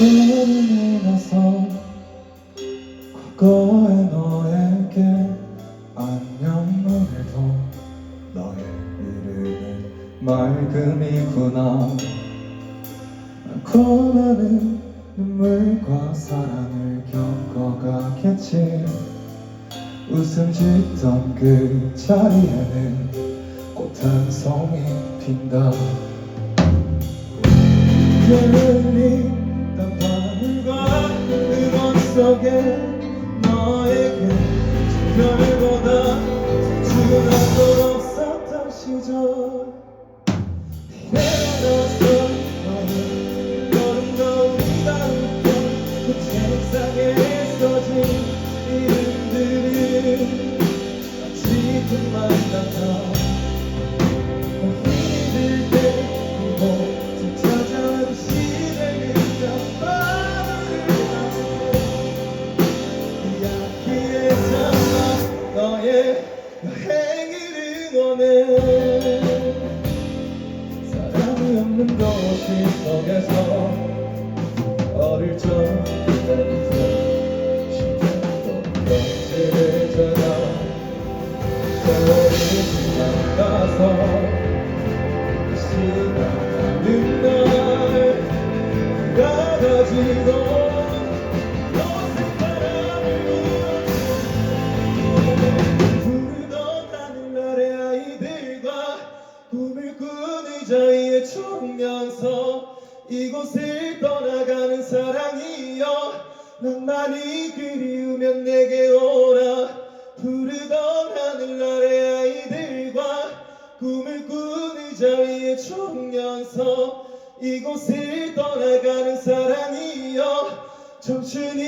그림이 나서 과거의 너에게 안녕 오늘도 너의 이름은 맑음이구나. 않고 나는 눈물과 사랑을 겪어가겠지. 웃음 짓던 그 자리에는 꽃 한 송이 핀다. 그 너에게 별보 도시 속에서 어릴 적 시간도 넘치를 전화 세월이 지나가서 시간은 날 가가지고 어색 바람을 부르던 하늘 아래 아이들과 꿈을 꾼 의자에 초면서 이곳을 떠나가는 사랑이여 난 많이 그리우면 내게 오라. 부르던 하늘 아래 아이들과 꿈을 꾼 의자 위에 초면서. 이곳을 떠나가는 사랑이여 청춘